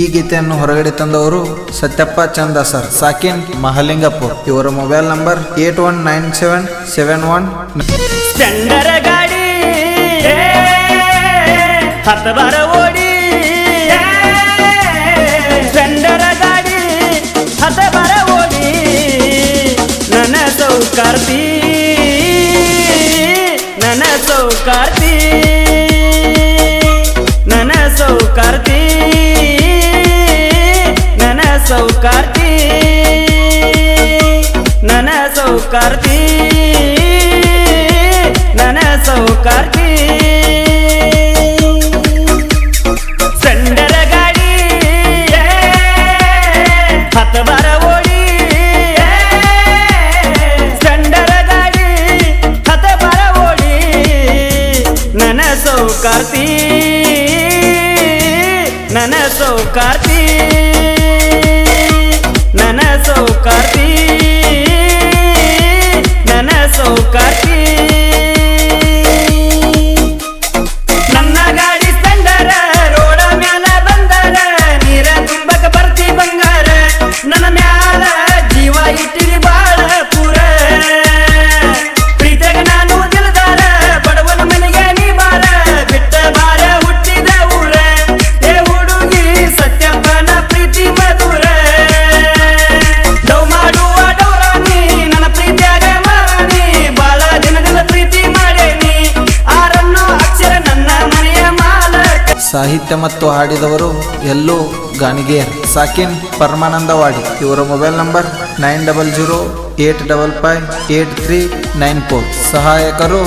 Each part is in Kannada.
ಈ ಗೀತೆಯನ್ನು ಹೊರಗಡೆ ತಂದವರು ಸತ್ಯಪ್ಪ ಚಂದ ಸರ್ ಸಾಕಿನ್ ಮಹಲಿಂಗಪುರ್. ಇವರ mobile number eight one nine seven seven one ಓಡಿ ಓಡಿ ನನ್ನ ಸೌಕಾರ್ತಿ ನನ್ನ ಸೌಕಾರ್ತಿ. ಸೌಕಾರ್ತಿ, ನನ ಸೌಕಾರ್ತಿ ನನ ಸೌಕಾರ್ತಿ. ಸಂಡರ ಗಾಡಿ ಹತ್ತ ಬರ ಓಡಿ, ಸಂಡರ ಗಾಡಿ ಹತ್ತ ಬರ ಓಡಿ, ನನ ಸೌಕಾರ್ತಿ ನನ್ನ ಸೌಕಾರ್ತಿ. ನನ್ನ ಸೌಕಾರ್ತಿ ನನ್ನ ಸಾಹಿತ್ಯ ಮತ್ತು ಹಾಡಿದವರು ಎಲ್ಲೂ ಗಾಣಿಗೇರ್ ಸಾಕಿನ್ ಪರಮಾನಂದವಾಡಿ. ಇವರ mobile number nine double zero eight double five eight three nine four. ಸಹಾಯಕರು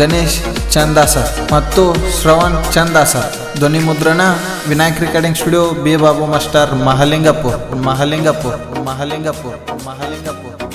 ಗಣೇಶ್ ಚಂದಾಸರ್ ಮತ್ತು ಶ್ರವಣ್ ಚಂದಾಸರ್. ಧ್ವನಿ ಮುದ್ರಣ Vinayak recording studio B Babu master Mahalingpur Mahalingpur Mahalingpur Mahalingpur Mahalingpur.